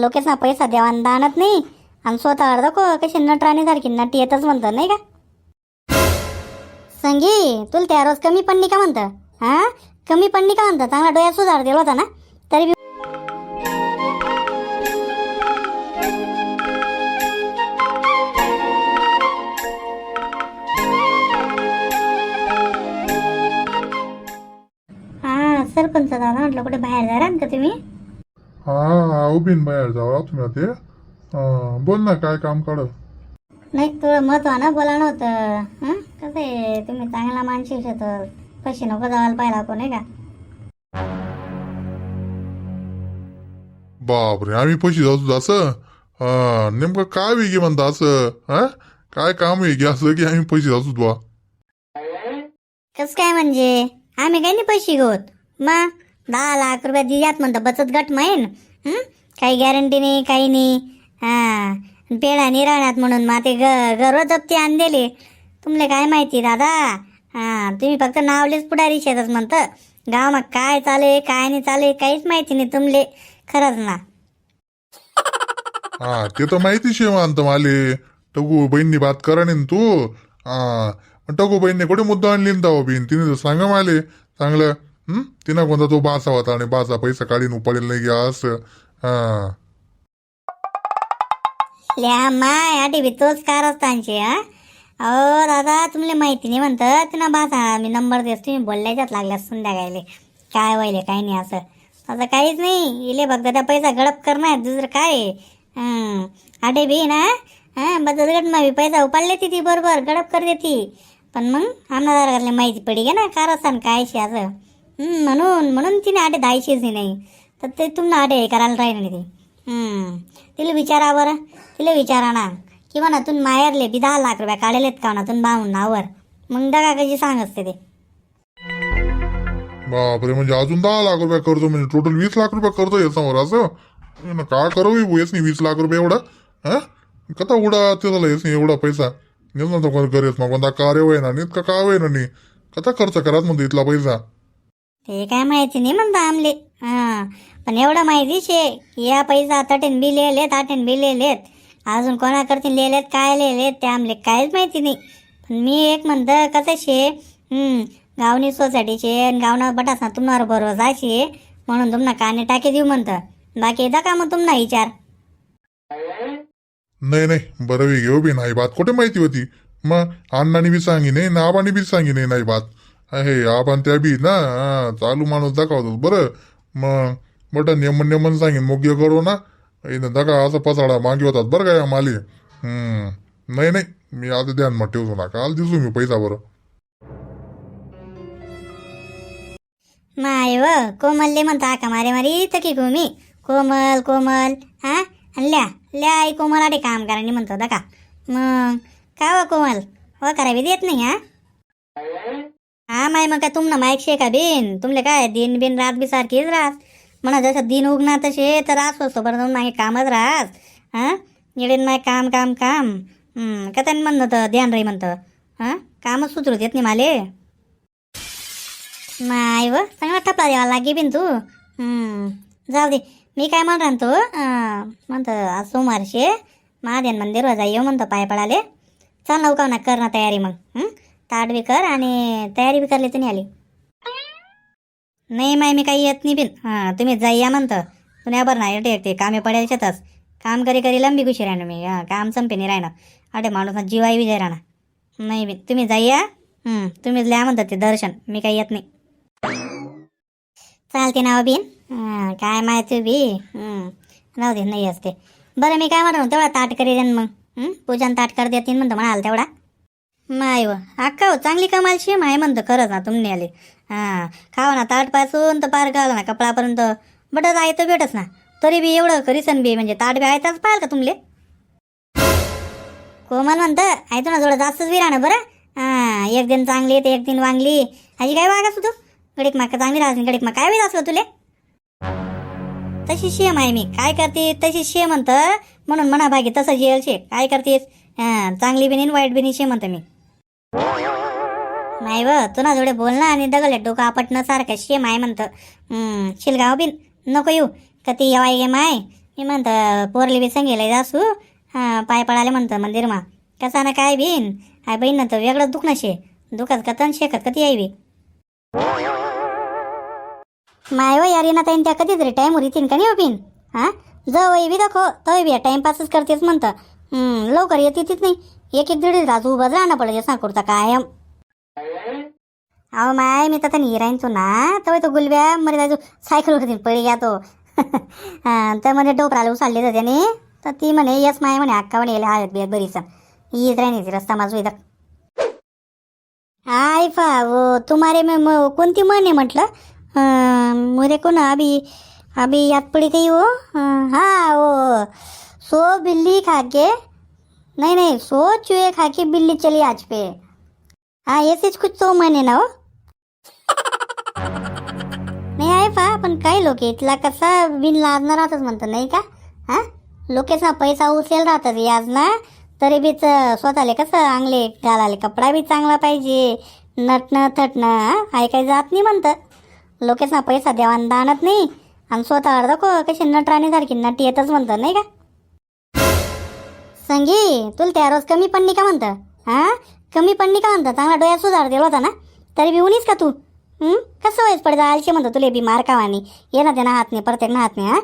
लोकेसना पैसा देवान आणि दानत नाही. आणि स्वतः अर्ध को कशी नटराणीसारखी नटी येतच म्हणतं नाही का? संगी तुला त्या रोज कमी पडली का म्हणतं? हा? कमी पडली का म्हणतं? चांगला डोळ्यात सुधार दिला होता ना? तरी सरपंच दादा म्हटलं कुठे बाहेर जा का तुम्ही. हा हा उभीन बाहेर जावा तुम्ही ते बोल ना काय काम काढ? नाही थोडं महत्वानं बोला नव्हतं हं? कसं आहे तुम्ही चांगला माणशी तर पैसे नको जावायला पाहिला कोण आहे का? बापरे आम्ही पैसे जाऊ असं? हा नेमकं काय वेगळी म्हणता असं हा? काय काम वेगळी असं की आम्ही पैसे जाऊ बुवा कसं काय म्हणजे? आम्ही काही नाही पैसे घेऊत मग दहा लाख रुपये दिल्यात म्हणतं बचत गट माहीन? काही गॅरंटी नाही काही नाही. हा. पेढा नाही राहण्यात म्हणून मग ते ग गर्व जप्ती आण तुमले काय माहिती दादा? हा तुम्ही फक्त नावलेच पुढारी शेतच म्हणतं. गाव मग काय चाले काय नाही चाले काहीच माहिती नाही तुमले खरंच ना. हा ते तर माहिती शे म्हणतं माले. टगू बहिणी बात करा नाही तू. हा टगू बहिणी कुठे मुद्दा आणली बिन तिने तर सांगा माले. चांगलं. हं? तिनं कोणता तो बासा होता आणि बासा पैसा काढीन उपडेल नाही असं हा ल्या माय आठी बी तोच कारस्थानचे हा अहो दादा तुमले माहिती नाही म्हणतं तिनं बासा मी नंबर देस तुम्ही बोलल्याच्यात लागल्या संध्याकाळले काय व्हायले काय नाही असं असं काहीच नाही इले फक्त त्या पैसा गडप करणार दुसरं काय आहे? हं. आठे बी ना हां बचत गट मग पैसा उपाडले ती ती बरोबर गडप करते ती पण मग आमदार माहिती पडी गे ना कारस्थान काय शे असं म्हणून म्हणून तिने आडे दायचीच नाही तर ते तुम्हाला आडे करायला राहील नाही ते तिला विचारा बरं तिला विचारा ना किंवा ना तून माहेरले बी दहा लाख रुपये काढलेत का ना तून बाहून नावर मग दगा कशी सांग असते ते बापरे म्हणजे अजून दहा लाख रुपये कर्ज म्हणजे टोटल वीस लाख रुपये कर्ज आहे समोर असं का काय करावं येस नाही वीस लाख रुपये एवढा हा कथा उडा ते झालं येस नाही एवढा पैसा येस ना तो कोण करेस मग कोणता कार्य होईना ना का काय होय ना नाही कथा खर्च कराच म्हणतो इथला पैसा ते काय माहिती नाही म्हणता आमले. हां पण एवढं माहिती शे या पैसा तटेन बी लिहिलेत आटेन बी लिहिलेत. अजून कोणाकडतीन लिहिलेत काय लिहिलेत ते आमले काहीच माहिती नाही. पण मी एक म्हणतं कसं शे हं, गावनी सोसायटीचे आणि गावना बटासना तुम्हाला बरोबर शे म्हणून तुम्हाला काने टाके देऊ म्हणतं. बाकी येता का मग तुम्हाला विचार? नाही नाही बरं घेऊ हो बी नाही बात. कुठे माहिती होती? मग अण्णाने बी सांगिने नाही ना आबाने बी सांगिने नाही बात. हे आपण त्या बी ना चालू माणूस दाखवतो. बरं मग बटन नेमन नेमन सांगेन मोग्य करू ना. इथं दगा असं पसाडा मागे होतात बरं काय माली. नाही नाही मी आता ध्यान मग ठेवतो ना काल दिसू मी पैसा बरं. माय व कोमलले म्हणता का मारे मारी तर की मी कोमल कोमल हा? आणि ल्या ल्या आई कोमल आडे काम करायला म्हणतो दा का मग का व कोमल? व करावी देत नाही हा? हा माय मग काय तुमनं माईक शे का बिन? तुमले काय दिन बिन रात बी सारखीच राहस म्हणा जसं दिन उगना तसे तर रास स्वस्त बरं जाऊन मागे कामच राहस हां? येडेन माय काम काम काम. का त्यांनी म्हणणं तर ध्यान राही म्हणतं. हां? कामच सुचरूच देत नाही माले. माय व चांगला टपला द्यावा लागे बिन तू. जाऊ दे. मी काय म्हणतो तो म्हणतं म्हणतो आज सोमवारशे महादेन मंदिरवर जा येऊ म्हणतो पाय पडाले. चल नौका ना कर ना तयारी मग. हं? ताट बी कर आणि तयारी बी करली तुम्ही आली नाही माय मी काही येत नाही बिन हां तुम्ही जाई या म्हणतं तुम्ही बरं ना एकटे एकटे कामे पडायच्यातच काम करी करी लंबी गुशी राहणं मी हां काम संपे नाही राहणं अटे माणूस जीवाई विजय राहणं नाही बिन तुम्ही जाई या तुम्हीच लिहा म्हणतात ते दर्शन मी काही येत नाही चालते ना बिन काय माहिती बी राहू दे नाही असते बरं मी काय म्हणतो तेवढा ताट करी देन मग पूजन ताट कर देतीन म्हणतो म्हणाल तेवढा माय व. अक्का हो चांगली कमाल शेम आहे म्हणतो खरंच ना तुमने आले हां खाव ना ताटपासून तर पार घाला ना कपडापर्यंत. बटच आहे तर भेटच ना. तरी बी एवढं करीसन बी म्हणजे ताट बी आहे त्याच पाहाल का तुमले? कोमल म्हणतं आहे तू ना थोडं जास्तच बी राहणं बरं. हां एक दिन चांगली तर एक दिन वांगली. अशी काय वागास तू? गडीक माका चांगली राहते गडीक मा काय वेळ असलं तुले? तशी शेम आहे मी. काय करते तशी शे म्हणतं. म्हणून म्हणा भागी तसं जेल शे काय करतेस? हां चांगली बिनीन वाईट बिनी शे म्हणतं मी. नाही व. तू ना थोडे बोल ना आणि दगल डोकं आपटणं सारखं शेम आहे म्हणतं. शिलगाव बिन. नको येऊ. का ती येवाय गे माय मी म्हणतं पोरली बी सांगेल जासू. पाय पडाले म्हणतं मंदिरमा. कसा ना काय बीन? आय बहीण ना तर वेगळंच दुखणं शे दुखत कथन शेकत कधी यायवी माय व यारी ना ताईन त्या कधीतरी टाईमवर येतील का नाही हो बिन? हां? जवळ बी दाखव. तव बी टाइमपासच करतेच म्हणतं. लवकर येते तीच नाही. एक एक दीड तास उभं राहणं पडेल साकुरता कायम. अहो माय मी तर हिराईन राहीन ना. तर तो गुलब्या मरे जायचो सायकल होती पळी घ्या तो. हां, तर मध्ये डोपराला उचलले तर त्याने तर ती म्हणे यस माय म्हणे अक्का म्हणे हळद बियत बरीच हीच ती रस्ता माझू इथं. आय फा वो तुम्हारे में म- कोणती मन आहे म्हटलं? मुरे कोण अभी अभी यात पड़ी काही हो हा ओ सो बिल्ली खाके नाही नाही सो चुहे खाके बिल्ली चली आज पे. हाँ ऐसेच कुछ तो म्हणे ना हो नाही आहे पहा पण काही लोक इथला कसा बिन लाजणार राहतच म्हणतं नाही का? हा? लोकेसना पैसा उचलेल राहतात याज ना तरी बीच स्वतःले कसं आंगले घालाले कपडा बी चांगला पाहिजे. नटणं थटणं हाय काही जात नाही म्हणतं. लोकेसना पैसा देवान दानत नाही. आणि स्वतः अर्ध को कशी नटराणीसारखी नटी येतच म्हणतं नाही का? संगी तुला त्या रोज कमी पडली का म्हणतं? हा? कमी पडली का म्हणतं? चांगला डोळ्यात सुधार दिला होता ना? तरी बी उनीस का तू? कसं वयस पडतं? आलशी म्हणतो तुले बी मार कावानी ये ना त्यांना हात नाही प्रत्येक ना हात नाही हा?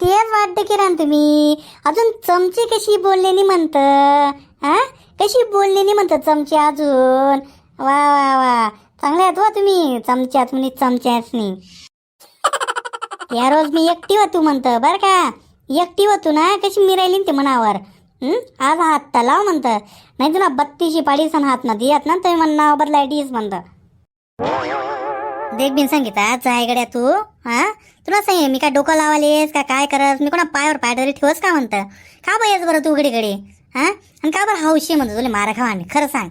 तेच वाटतं की तुम्ही. अजून चमचे कशी बोलले नाही म्हणतं हा? कशी बोलले नाही म्हणतं चमचे अजून? वा वा वा. चांगले आहेत वा तुम्ही चमच्यात म्हणे चमच्याच नाही. या रोज मी एकटी होतो म्हणतं बरं का? एकटी होतो ना कशी मिरायली ते मनावर. आज हात तलाव म्हणतं नाही तुला बत्तीशी पाडीस हात ना दियात ना तुम्ही म्हणणं बदला डीस म्हणतं देख बिन आज जाय गड्या तू हा तुला सांग मी काय डोकं लावालेस का काय करस मी कोणा पायावर पाय तरी ठेवस का म्हणतं का बायस बरं तू घडी घडी हा आणि का बरं हौशी म्हणतो तुला मारा खावा आणि खरं सांग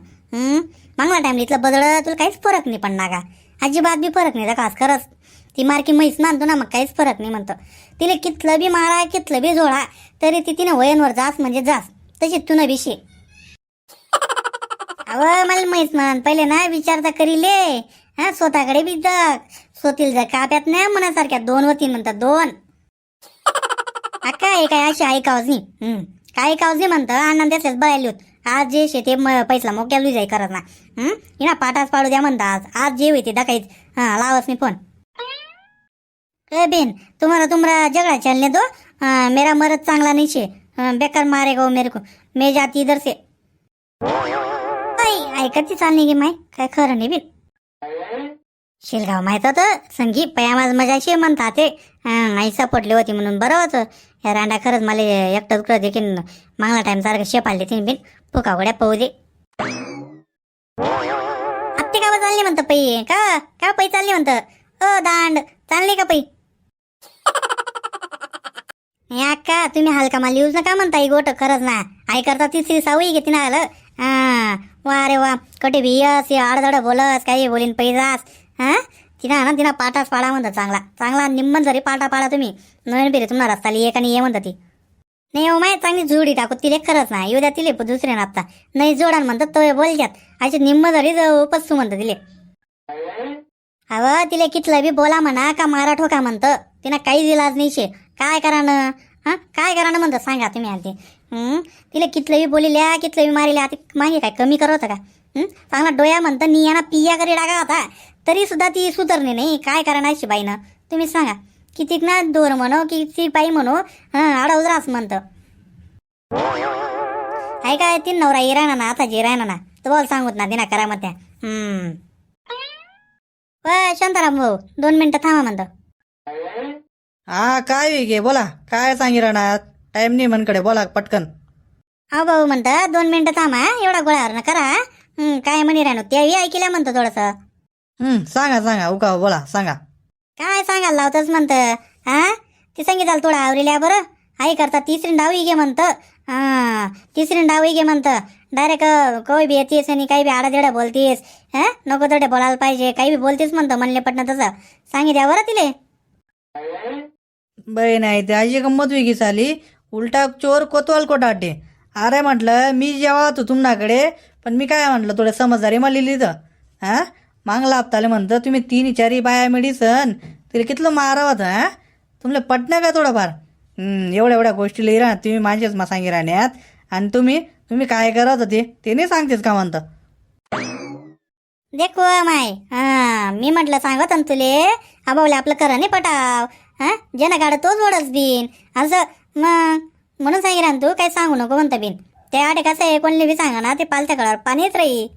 मागला टाइम इथलं बदळ तुला काहीच फरक नाही पडणार का अजिबात बी फरक नाही का खरंच ती मारकी म्हैस मानतो ना मग काहीच फरक नाही म्हणतो. तिला कितलं बी मारा कितलं बी जोडा तरी ती तिने वयनवर जास म्हणजे जास. तशी तुनं बिशी अव मला माहीत मान पहिले ना विचारता करीले. हा स्वतःकडे बी जग. स्वतील जग काप्यात नाही मनासारख्या दोन होती म्हणतात दोन. हा काय अशी ऐकावच नाही हम्म. काय ऐकावच नाही म्हणतं? आनंद त्याच बघायला होत. आज जे शेते पैसला मोक्या लुजाई करत ना हम्म? हिना पाटाच पाडू द्या म्हणता आज. आज जे होते दाखाईच हा लावच मी फोन ए बेन तुम्हारा तुम्हारा झगड़ा चलने दो मेरा मर्द चांगला नहीं छे बेकार मारेगा वो मेरे को. मैं जाती इधर से. आई ऐकती चालली की माय? काय खरं नाही बिन. शिलगाव माहीत होतं? संगी पयामाज मजाशी म्हणतात. ते हां आई होती म्हणून बरं होतं या रांडा खरंच मला एकटं तुकडं देखील मागला टाइम सारखं शेपाल देते बिन. पुकावड्या पाहू दे आत्ते का चालली म्हणतं पै? का? का पै चालली म्हणतं? अ दांड. चालली का पै? या का तुम्ही हलका माल यूज नका म्हणता ही गोट खरंच ना. आई करता तिसरी सावई घेते ना आलं हा वा अरे वा कटे भियस यस आडधड बोलस काही बोलीन पैजास. हा तिना ना तिना पाटाच पाडा म्हणतात चांगला. चांगला निम्मन जरी पाटा पाडा तुम्ही नवीन पिरे तुम्हाला रस्ता एक आणि ये म्हणतात ती. नाही हो माय चांगली जोडी टाकू तिले खरंच ना. येऊ द्या तिले दुसऱ्या नापता नाही जोडान म्हणतात तो बोलत्यात. असे निम्म जरी पसू पस्सू म्हणतात तिले. अव तिले कितलं बी बोला म्हणा का मारा ठोका म्हणतं. तिनं काही दिलाच नाही शे काय करानं? हा? काय करानं म्हणतं सांगा तुम्ही आधी. हं? तिला कितलंही बोलिल्या कितलं बी मारिल्या ती मागे काय? कमी करत का? चांगला डोया म्हणतं नियाना पिया करी टाका होता. तरी सुद्धा ती सुधारणे नाही. काय करणार शिबाईनं बाईनं? तुम्ही सांगा. कितीक ना दोर म्हणो की बाई म्हणो हं आडवजरास म्हणतं. आहे काय ती नवरा इराणा ना आता जे राहणार ना तर बोल सांगूत ना दिना करा मग त्या हम्म शांताराम भाऊ दोन मिनिटं थांबा म्हणतं. हा काय विके बोला. काय सांगी राहणार टाइम नाही मनकडे. बोला पटकन. हा भाऊ म्हणतं दोन मिनिटं थांबा एवढा गोळ्यावर ना करा हं, काय म्हणे राहणं त्याही ऐकल्या म्हणतं थोडंसं. हम्म सांगा सांगा. उका बोला सांगा. काय सांगायला लावतच म्हणतं हा? ती सांगितलं थोडं आवरील्या बरं? आई करता तिसरी डावी घे म्हणतं. हा तिसरी डावी घे म्हणतं. डायरेक्ट कोई बी येतेस आणि काही बी आडादिडा बोलतीस हा? नको तडे बोलायला पाहिजे. काही बी बोलतेस म्हणतं म्हणले पटणं तसं. सांगितल्या बरं तिले? बाई नाही ते अशी गंमत वेगळी झाली. उलटा चोर कोतवाल कोटाटे अरे म्हटलं मी जेव्हा होतो तुमच्याकडे पण मी काय म्हटलं थोडं समजदारी मला तर. हा? मागला हप्ताले म्हणतं तुम्ही तीन चारी बाया मेडिसन तिला कितलं मारा होतं हा? तुमले पटणं का थोडंफार? एवढ्या एवढ्या गोष्टी लिहि तुम्ही माझेच मा सांगी राहण्यात आणि तुम्ही तुम्ही काय करत होते ते नाही सांगतेच का म्हणतं? देखो माय हा मी म्हटलं सांगत तुले आबावले आपलं करा नाही पटाव. हा? ज्यानं गाडं तोच ओढच बिन. असं मग? म्हणून सांगितलं ना तू काही सांगू नको म्हणतं बिन. त्या आठ कसं आहे कोणले बी सांगा ना ते पालत्या कळावर पाणीच राही.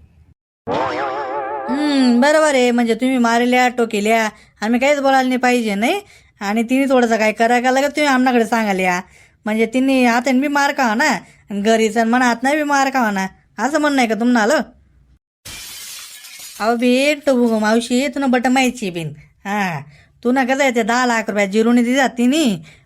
हम्म बरोबर आहे. म्हणजे तुम्ही मारल्या टोकिल्या आम्ही काहीच बोलायला नाही पाहिजे नाही? आणि तिने थोडंसं काय करायला लागत तुम्ही आमनाकडे सांगाल्या? म्हणजे तिने हाताने बी मार का ना? घरी आणि म्हणा हात नाही बी मार का ना? असं म्हणणं आहे का तुम्हाला? अहो बी टोबू मावशी तुला बट माहिती बिन. हा. तू कसं आहे ते दहा लाख रुपयात जिरून दितात नी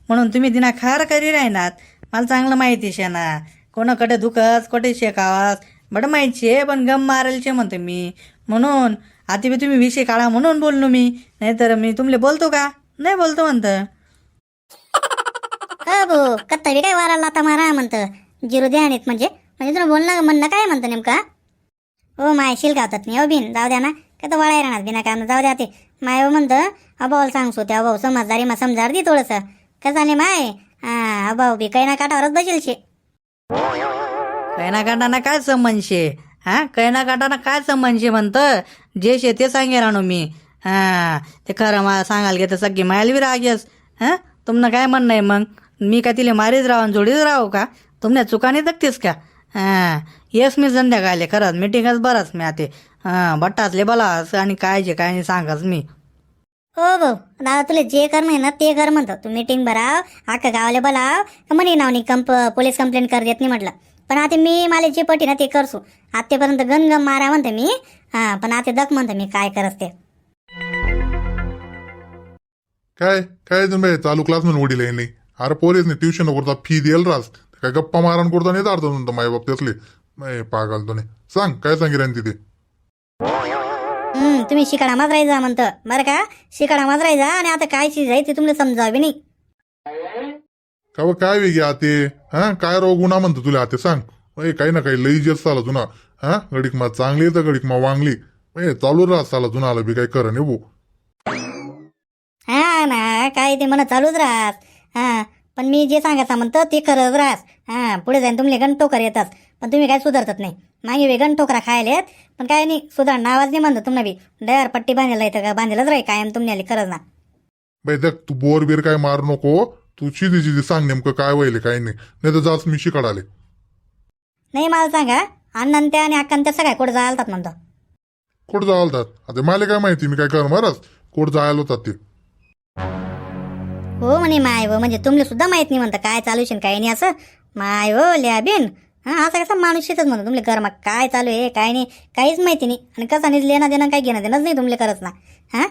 म्हणून तुम्ही तिना खार करी राहणार. मला चांगलं माहिती शे ना. कोणाकडे दुखस कोठे शेकावास बट माहिती आहे पण गम मारल शे म्हणतो मी. म्हणून आता बी तुम्ही विषय काढा म्हणून बोललो मी. नाहीतर मी तुमले बोलतो का? नाही बोलतो म्हणतं. का हो भाऊ कत्ता बी काय वाराला आता मारा म्हणतं. जिरो ध्यानीत म्हणजे. म्हणजे तुला बोलणं म्हणणं काय म्हणतं नेमका? हो माय शिलगावतात नाही हो बिन जाऊ द्या ना. का तर वळाय राहणार बिना काम. जाऊ द्या ते. माय म्हणतं अभाऊला सांगसो त्या भाऊ समजदारी मग समजार दे थोडंसं. कसं माय? हा अभाऊ बी कैना काठावरच बसेल शे कैना काटाना काय संबंध शे? हा? कैना काटाना काय संबंध शे म्हणतं? जे शे ते सांगे राणू मी. हा ते खरं मला सांगायला तर सगळी मायल बी रागेस हा? तुमनं काय म्हणणं आहे मग? मी का तिला मारीच राहून जोडीच राहू का? तुमच्या चुकाने दगतीस का? हा येस मी संध्याकाळले खरंच मिटिंगच बरंच मी आता. हा बट्टासले बलास आणि काय जे काय नाही सांगाच मी. हो भाऊ दादा तुला जे कर आहे ना ते कर म्हणतो. तू मीटिंग भराव अख्खा गावाला बोलाव. म्हणे म्हणे नावनी कंप पोलीस कंप्लेंट कर देत नाही म्हटलं. पण आता मी मला जे पटी ना ते करसू. आतेपर्यंत गणगम मारा म्हणते मी. हा पण आता दख म्हणतो मी काय करस ते. काय काय तुम्ही चालू क्लास म्हणून वडील नाही? अरे पोलीस नाही ट्युशन करता फी द्यायला रास काय गप्पा मारण करतो नाही अर्थ तुमचं? माय बाप त्यातले. नाही पागल तो नाही सांग काय सांगितलं तिथे? तुम्ही शिकाडा माजरायचा म्हणतं. बरं का? शिकाडा माजरायचा आणि आता काय चीज आहे ते तुम्हाला समजावी नाही. का काय वेगळी आते? हा? काय राव गुन्हा म्हणतो तुला आते? सांग. ए काही ना काही लई जेस चाला तुना हा? गडीक मा चांगली तर गडीक मा वांगली. ए चालू राहा चाला तुना आला बी काय कर ने भाऊ हा ना काय ते म्हणत चालूच राहस हा पण मी जे सांगायचं म्हणतं ते करत राहस हा पुढे जाईन तुमले गण टोकर येतात. पण तुम्ही काय सुधारतात नाही. मागे वेगन टोकरा खायला येत पण काय नाही सुधार नावाज नाही म्हणतो तुम्हाला बी. दयार पट्टी बांधायला येतं का बांधायलाच राही कायम तुम्हाला खरंच ना. बाई देख तू बोर बीर काय मार नको तू चिदी चिदी सांग नेमकं काय व्हायले काय नाही. नाही तर जास्त मी शिकाडाले नाही मला सांगा अण्णा त्या आणि अक्कान त्या सगळ्या कुठं जायलातात म्हणतो? कुठं जालतात आता मला काय माहिती मी काय कर मारस कुठं जायला होतात ते? हो म्हणे माय हो म्हणजे तुमले सुद्धा माहीत नाही म्हणतं काय चालू आहे काय नाही असं? माय हो ल्या बिन. हा असा कसा माणूस येतच म्हणतो तुमले घर मग काय चालू आहे काय नाही काहीच माहिती नाही. आणि कसं नाही लेणं देणं काही घेणं देणंच नाही तुमले करत ना. हा?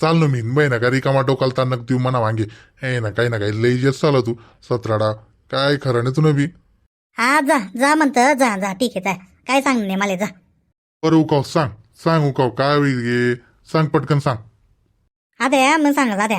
चाल ना मी. बाई ना का रिकामा डोकाल ताना देऊ म्हणा वांगे ए ना काही ना काही लई जेस चाल तू. सतराडा काय खरं नाही तुला बी हा जा जा म्हणतं जा जा ठीक आहे जा. काय सांग नाही मला जा. बरं उकाव सांग. सांग उकाव काय होईल गे? सांग पटकन सांग. आता या मग सांगा जा द्या